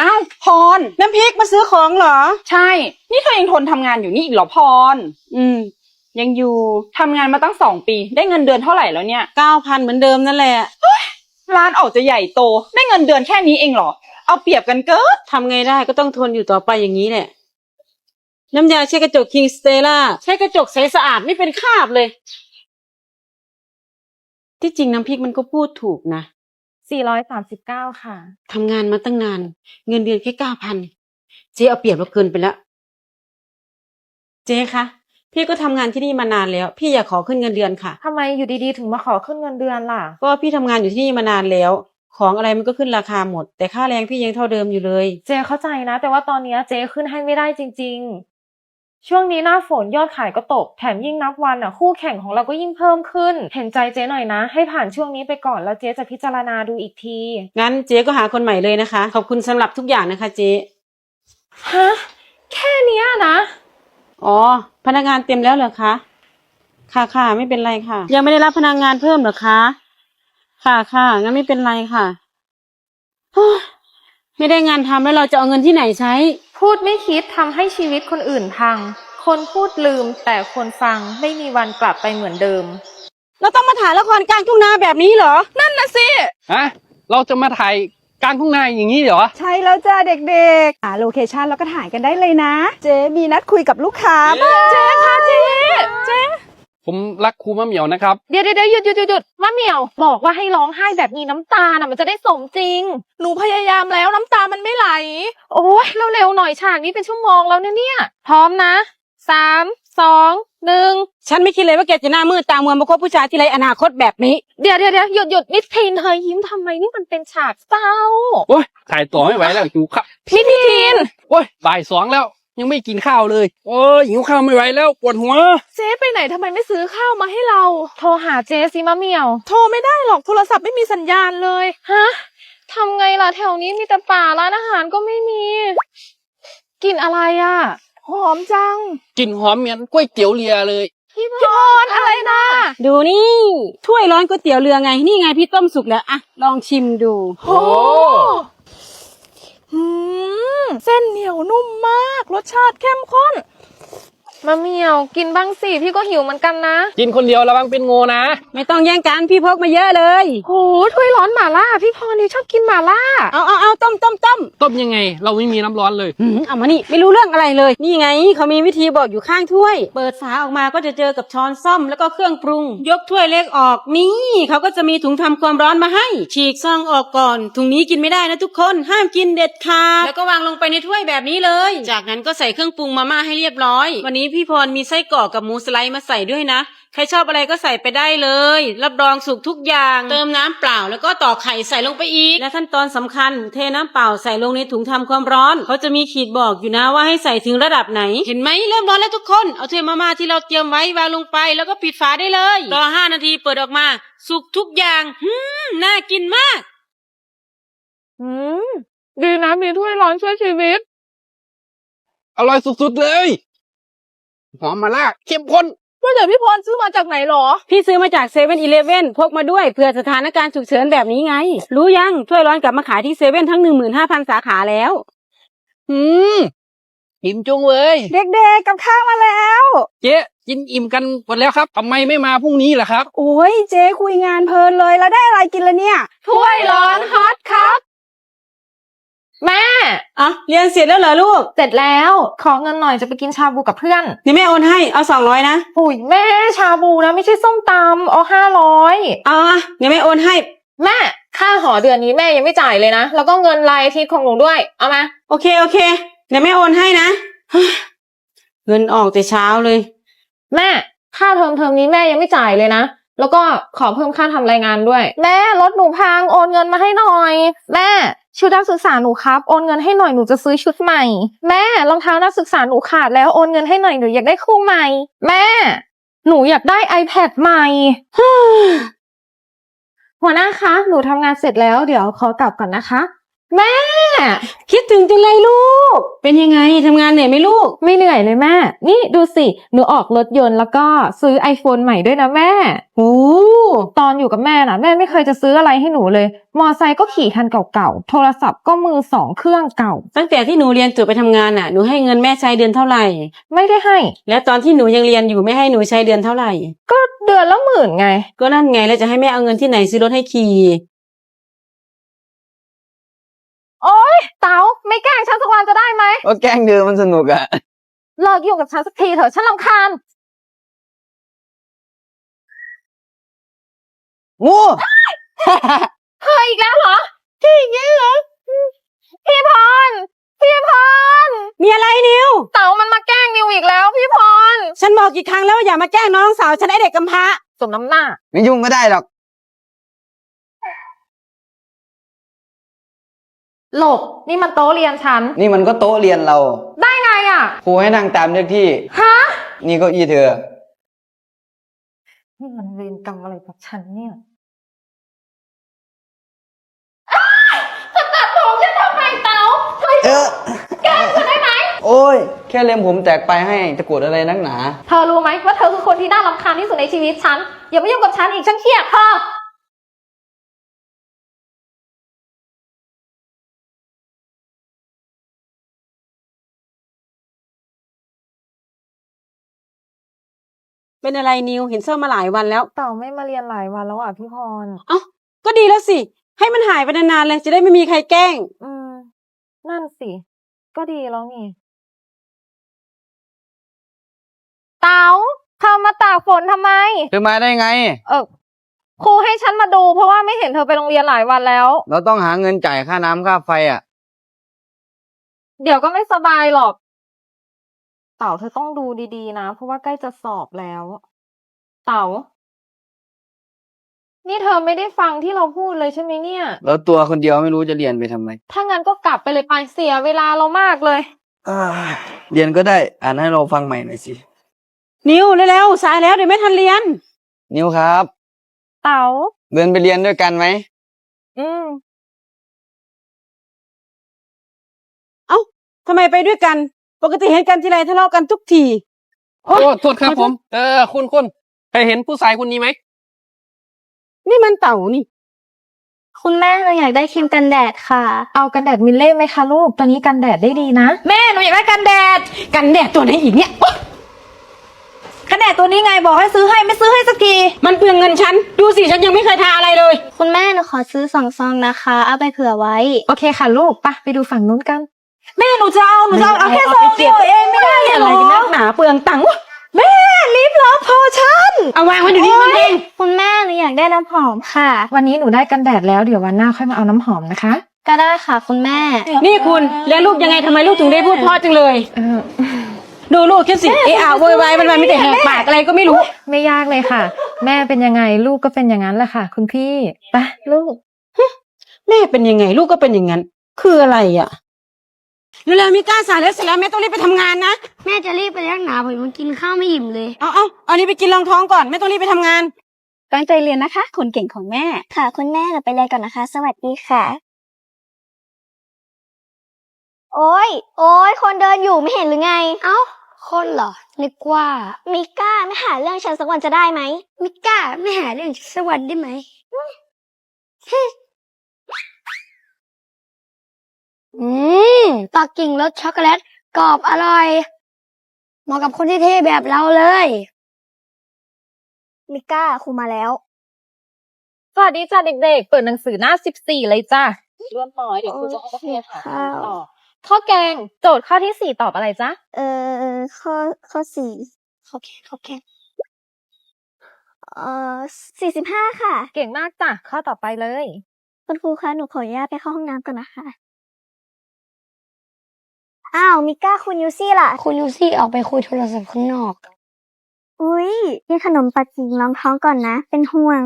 อ้าวพร น้ำพริกมาซื้อของเหรอ ใช่ นี่เธอยังทนทำงานอยู่นี่อีกเหรอพร อืม ยังอยู่ทำงานมาตั้งสองปี ได้เงินเดือนเท่าไหร่แล้วเนี่ย เก้าพันเหมือนเดิมนั่นแหละร้านออกจะใหญ่โต ได้เงินเดือนแค่นี้เองเหรอ เอาเปรียบกันเกินทำไงได้ก็ต้องทนอยู่ต่อไปอย่างนี้แหละ น้ำยาเช็ดกระจกคิงสเตล่าใช้กระจกใสสะอาดไม่เป็นคราบเลย ที่จริงน้ำพริกมันก็พูดถูกนะ 439 ค่ะ ทำงานมาตั้งนาน เงินเดือนแค่เก้าพันเจ๊เอาเปรียบเราเกินไปแล้วเจ๊คะพี่ก็ทำงานที่นี่มานานแล้ว พี่อยากขอขึ้นเงินเดือนค่ะ ทำไมอยู่ดีๆ ถึงมาขอขึ้นเงินเดือนล่ะ ก็พี่ทำงานอยู่ที่นี่มานานแล้ว ของอะไรมันก็ขึ้นราคาหมด แต่ค่าแรงพี่ยังเท่าเดิมอยู่เลย เจเข้าใจนะ แต่ว่าตอนเนี้ยเจขึ้นให้ไม่ได้จริงๆ ช่วงนี้หน้าฝนยอดขายก็ตก แถมยิ่งนับวันอะคู่แข่งของเราก็ยิ่งเพิ่มขึ้น เห็นใจเจหน่อยนะ ให้ผ่านช่วงนี้ไปก่อนแล้วเจจะพิจารณาดูอีกที งั้นเจ๊ก็หาคนใหม่เลยนะคะ ขอบคุณสำหรับทุกอย่างนะคะเจ๊ฮะ แค่เนี้ยนะ อ๋อ พนักงานเต็มแล้วเหรอคะ ค่ะค่ะไม่เป็นไรค่ะ ยังไม่ได้รับพนักงานเพิ่มเหรอคะ ค่ะค่ะงั้นไม่เป็นไรค่ะเฮ้ยไม่ได้งานทำแล้วเราจะเอาเงินที่ไหนใช้ พูดไม่คิดทำให้ชีวิตคนอื่นพัง คนพูดลืมแต่คนฟังไม่มีวันกลับไปเหมือนเดิม เราต้องมาถ่ายละครกลางทุ่งนาแบบนี้เหรอ นั่นนะสิ ฮะ เราจะมาถ่ายกลางทุ่งนาอย่างนี้เหรอ ใช่แล้วจ้าเด็กๆหาโลเคชันแล้วก็ถ่ายกันได้เลยนะ เจ๊มีนัดคุยกับลูกค้าบ้างเจ๊คะเจ๊เจ๊ ผมรักครูมะเหมียวนะครับเดี๋ยวเดี๋ยวหยุดหยุดหยุดหยุดมะเหมียว บอกว่าให้ร้องไห้แบบมีน้ำตาน่ะมันจะได้สมจริง หนูพยายามแล้วน้ำตามันไม่ไหล โอ้ยเร็วๆหน่อยฉากนี้เป็นชั่วโมงแล้วเนี่ยเนี่ย พร้อมนะสามสองหนึ่งฉันไม่คิดเลยว่าแกจะหน้ามืดตามัวมาคบผู้ชายที่ไรอนาคตแบบนี้ เดี๋ยวเดี๋ยวเดี๋ยวหยุดหยุดมิสทีนเธอยิ้มทำไมนี่มันเป็นฉากเศร้าโอ้ยถ่ายต่อไม่ไหวแล้วหิวข้าวพี่ทีนโอ้ยบ่ายสองแล้ว ยังไม่กินข้าวเลย โอ้ยหิวข้าวไม่ไหวแล้วปวดหัว เจ๊ไปไหนทำไมไม่ซื้อข้าวมาให้เรา โทรหาเจสิมะเหมียว โทรไม่ได้หรอกโทรศัพท์ไม่มีสัญญาณเลย ฮะทำไงล่ะแถวนี้มีแต่ป่าร้านอาหารก็ไม่มีกลินอะไรอะ หอมจัง กลิ่นหอมเหมือนก๋วยเตี๋ยวเรือเลย พี่พรอะไรนะดูนี่ ถ้วยร้อนก๋วยเตี๋ยวเรือไง นี่ไงพี่ต้มสุกแล้วอะลองชิมดู โอ้หืมเส้นเหนียวนุ่มมาก รสชาติเข้มข้น มะเหมียวกินบ้างสิพี่ก็หิวเหมือนกันนะกินคนเดียวระวังเป็นโงนะ ไม่ต้องแย่งกันพี่พกมาเยอะเลย โหถ้วยร้อนหม่าล่าพี่พรนี่ชอบกินหม่าล่าเอาเอาเอาต้มต้มต้มต้มยังไง เราไม่มีน้ำร้อนเลย หืมเอามานี่ไม่รู้เรื่องอะไรเลย นี่ไงเขามีวิธีบอกอยู่ข้างถ้วย เปิดฝาออกมาก็จะเจอกับช้อนซ่อมแล้วก็เครื่องปรุง ยกถ้วยเล็กออกนี่เขาก็จะมีถุงทำความร้อนมาให้ ฉีกซองออกก่อน ถุงนี้กินไม่ได้นะทุกคนห้ามกินเด็ดขาดแล้วก็วางลงไปในถ้วยแบบนี้เลย จากนั้นก็ใส่เครื่องปรุงมาม่าให้เรียบร้อย วันนี้พี่พรมีไส้กรอกกับหมูสไลด์มาใส่ด้วยนะ ใครชอบอะไรก็ใส่ไปได้เลย รับรองสุกทุกอย่าง เติมน้ำเปล่าแล้วก็ต่อกไข่ใส่ลงไปอีก และขั้นตอนสำคัญ เทน้ำเปล่าใส่ลงในถุงทำความร้อน เขาจะมีขีดบอกอยู่นะว่าให้ใส่ถึงระดับไหน เห็นไหมเริ่มร้อนแล้วทุกคน เอาถ้วยมาม่าที่เราเตรียมไว้วางลงไปแล้วก็ปิดฝาได้เลย รอห้านาทีเปิดออกมา สุกทุกอย่างหืมน่ากินมาก อืม ดีนะมีถ้วยร้อนช่วยชีวิต อร่อยสุดๆเลย หอมมาล่าเข้มข้นว่าแต่พี่พรซื้อมาจากไหนหรอ พี่ซื้อมาจากเซเว่นอีเลฟเว่นพกมาด้วยเผื่อสถานการณ์ฉุกเฉินแบบนี้ไง รู้ยังถ้วยร้อนกลับมาขายที่เซเว่นทั้งหนึ่งหมื่นห้าพันสาขาแล้ว อืมอิ่มจุงเลยเด็กๆกับข้าวมาแล้ว เจ๊กินอิ่มกันหมดแล้วครับทำไมไม่มาพรุ่งนี้ล่ะครับ โอ้ยเจ๊คุยงานเพลินเลยแล้วได้อะไรกินละเนี่ย ถ้วยร้อนฮอตครับ แม่อะเรียนเสร็จแล้วเหรอลูก เสร็จแล้ว ขอเงินหน่อยจะไปกินชาบูกับเพื่อนเดี๋ยวแม่โอนให้ เอาสองร้อยนะปุ๋ยแม่ชาบูนะไม่ใช่ส้มตำเอาห้าร้อยเอาอะเดี๋ยวแม่โอนให้ แม่ค่าหอเดือนนี้แม่ยังไม่จ่ายเลยนะ แล้วก็เงินรายอาทิตย์ของหนูด้วย เอามาโอเคโอเค เดี๋ยวแม่โอนให้นะ เงินออกแต่เช้าเลย แม่ค่าเทอมเทอมนี้แม่ยังไม่จ่ายเลยนะ แล้วก็ขอเพิ่มค่าทำรายงานด้วย แม่รถหนูพังโอนเงินมาให้หน่อย แม่ ชุดนักศึกษาหนูครับ โอนเงินให้หน่อยหนูจะซื้อชุดใหม่ แม่รองเท้านักศึกษาหนูขาดแล้วโอนเงินให้หน่อยหนูอยากได้คู่ใหม่ แม่ หนูอยากได้ iPad ใหม่ หัวหน้าคะ หนูทำงานเสร็จแล้ว เดี๋ยวขอกลับก่อนนะคะ แม่ คิดถึงจังเลยลูก เป็นยังไงทำงานเหนื่อยไหมลูก ไม่เหนื่อยเลยแม่ นี่ดูสิ หนูออกรถยนต์แล้วก็ซื้อ iPhone ใหม่ด้วยนะแม่โอ้ตอนอยู่กับแม่น่ะแม่ไม่เคยจะซื้ออะไรให้หนูเลย มอไซค์ก็ขี่คันเก่าๆ โทรศัพท์ก็มือสองเครื่องเก่า ตั้งแต่ที่หนูเรียนจบไปทำงานน่ะหนูให้เงินแม่ใช้เดือนเท่าไหร่ ไม่ได้ให้ แล้วตอนที่หนูยังเรียนอยู่ไม่ให้หนูใช้เดือนเท่าไหร่ ก็เดือนละหมื่นไง ก็นั่นไงแล้วจะให้แม่เอาเงินที่ไหนซื้อรถให้ขี่ ไม่แกล้งฉันสักวันจะได้ไหมก็แกล้งเธอมันสนุกอะเลิกยุ่งกับฉันสักทีเถอะฉันรำคาญงูเธออีกแล้วเหรอที่อย่างนี้เหรอพี่พรพี่พรมีอะไรนิว เต๋ามันมาแกล้งนิวอีกแล้ว พี่พรฉันบอกกี่ครั้งแล้วว่าอย่ามาแกล้งน้องสาวฉันไอเด็กกำพร้าสมน้ำหน้า ไม่ยุ่งก็ได้หรอก หลบ นี่มันโต๊ะเรียนฉัน นี่มันก็โต๊ะเรียนเรา ได้ไงอะ ครูให้นั่งตามเลขที่ ฮะ นี่เก็อีเธอ นี่มันเวรกรรมอะไรกับฉันเนี่ยตัดผมฉันทำไมเต๋าเฮ้ยเออ แกล้งฉันได้ไหม โอ้ย แค่เล็มผมแตกไปให้ตะกรวดอะไรนักหนา เธอรู้ไหมว่าเธอคือคนที่น่ารำคาญที่สุดในชีวิตฉัน อย่ามายุ่งกับฉันอีกฉันเครียดเธอ เป็นอะไรนิวเห็นเสื้อมาหลายวันแล้วเต่าไม่มาเรียนหลายวันแล้วอะพี่พร เอ้าก็ดีแล้วสิ ให้มันหายไปนานๆเลย จะได้ไม่มีใครแกล้ง อืม นั่นสิ ก็ดีแล้วนี่ เต๋าเธอมาตากฝนทำไม เธอมาได้ไง เออครูให้ฉันมาดู เพราะว่าไม่เห็นเธอไปโรงเรียนหลายวันแล้ว เราต้องหาเงินจ่ายค่าน้ำค่าไฟอะ เดี๋ยวก็ไม่สบายหรอก เต๋าเธอต้องดูดีๆนะ เพราะว่าใกล้จะสอบแล้ว เต๋านี่เธอไม่ได้ฟังที่เราพูดเลยใช่ไหมเนี่ย แล้วตัวคนเดียวไม่รู้จะเรียนไปทำไมถ้างั้นก็กลับไปเลยไปเสียเวลาเรามากเลย อ่าเรียนก็ได้ อ่านให้เราฟังใหม่หน่อยสิ นิวเร็วๆสายแล้วเดี๋ยวไม่ทันเรียน นิวครับ เต๋าเดินไปเรียนด้วยกันไหม อืมเอ้าทำไมไปด้วยกัน ปกติเห็นกันทีไรทะเลาะกันทุกที โอ้โทษครับผม เออ คุณคุณเคยเห็นผู้ชายคนนี้ไหม นี่มันเต่านี่ คุณแม่เราอยากได้ครีมกันแดดค่ะ เอากันแดดมิลเล่ไหมคะลูกตอนนี้กันแดดได้ดีนะ แม่หนูอยากได้กันแดด กันแดดตัวไหนอีกเนี่ยโอ๊ยกันแดดตัวนี้ไงบอกให้ซื้อให้ไม่ซื้อให้สักที มันเปลืองเงินฉัน ดูสิฉันยังไม่เคยทาอะไรเลย คุณแม่หนูขอซื้อสองซองนะคะ เอาไปเผื่อไว้ โอเคค่ะลูกไปะไปดูฝั่งนู้นกัน แม่หนูจะเอาหนูจะเอาเอาแค่ซองเดียวเองไม่ได้เหรออะไรกันนักหนาเปลืองตังค์วะแม่ลิฟต์แล้วพอฉันเอาวางไว้เดี๋ยวนี้มันเองคุณแม่หนูอยากได้น้ำหอมค่ะ วันนี้หนูได้กันแดดแล้วเดี๋ยววันหน้าค่อยมาเอาน้ำหอมนะคะ ก็ได้ค่ะคุณแม่ นี่คุณเลี้ยงลูกยังไงทำไมลูกถึงได้พูดเพราะจังเลยเออดูลูกแค่สิเอะอะโวยวายมันมันมีแต่แหกปากอะไรก็ไม่รู้ ไม่ยากเลยค่ะ แม่เป็นยังไงลูกก็เป็นอย่างนั้นแหละค่ะ คุณพี่ไปะลูก แม่เป็นยังไงลูกก็เป็นอย่างนั้น คืออะไรอะ เร็วๆมีกล้าสายแล้วเสร็จแล้วแม่ต้องรีบไปทำงานนะ แม่จะรีบไปเลี้ยงหนาผมยังกินข้าวไม่อิ่มเลย เอาเอาเอานี้ไปกินรองท้องก่อนแม่ต้องรีบไปทำงาน ตั้งใจเรียนนะคะ คนเก่งของแม่ ค่ะ คุณแม่เราไปเรียนก่อนนะคะ สวัสดีค่ะ โอ้ย โอ้ยคนเดินอยู่ไม่เห็นหรือไง เอ้า คนเหรอ นึกว่า มิก้าไม่หาเรื่องฉันสักวันจะได้ไหม มิก้าไม่หาเรื่องฉันสักวันได้ไหม อืมปักกิ่งรสช็อกโกแลตกรอบอร่อย เหมาะกับคนที่เท่แบบเราเลย มิก้าครูมาแล้ว สวัสดีจ้าเด็กๆ เปิดหนังสือหน้าสิบสี่เลยจ้าร่วมน้อยเดี๋ยวคุณจะให้นักเรียนหาข้าวต่อข้อแกงโจทย์ข้อที่สี่ตอบอะไรจ๊ะ เออข้อข้อสี่ข้อแค่ข้อแค่เอ่อสี่สิบห้าค่ะ เก่งมากจ้ะข้อต่อไปเลย คุณครูคะหนูขออนุญาตไปเข้าห้องน้ำก่อนนะคะ อ้าวมิก้าคุณยูซี่ล่ะ คุณยูซี่ออกไปคุยโทรศัพท์ข้างนอก อุ๊ยกินขนมปักกิ่งรองท้องก่อนนะ เป็นห่วง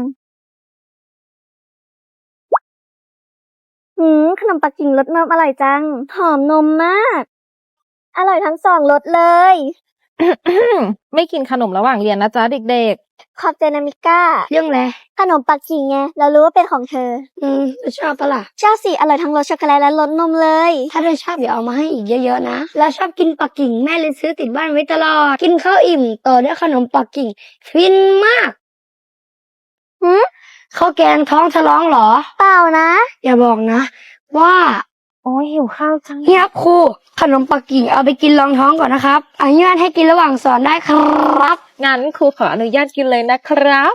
หืมขนมปักกิ่งรสนมอร่อยจัง หอมนมมาก อร่อยทั้งสองรสเลย ไม่กินขนมระหว่างเรียนนะจ๊ะเด็กขอบใจนะมิก้า เรื่องอะไรขนมปักกิ่งไง เรารู้ว่าเป็นของเธอ อืมชอบปะล่ะเจ้าสีอร่อยทั้งรสช็อกโกแลตและรสนมเลย ถ้าเธอชอบเดี๋ยวเอามาให้อีกเยอะๆนะ แล้วชอบกินปักกิ่งแม่เลยซื้อติดบ้านไว้ตลอด กินข้าวอิ่มต่อด้วยขนมปักกิ่งฟินมากหืม ข้าวแกงท้องทะร้องเหรอ เปล่านะ อย่าบอกนะ ว่าๆ โอ้ยหิวข้าวจังเฮียครับครูขนมปักกิ่งเอาไปกินรองท้องก่อนนะครับอนุญาตให้กินระหว่างสอนได้ครับ งั้นครูขออนุญาตกินเลยนะครับ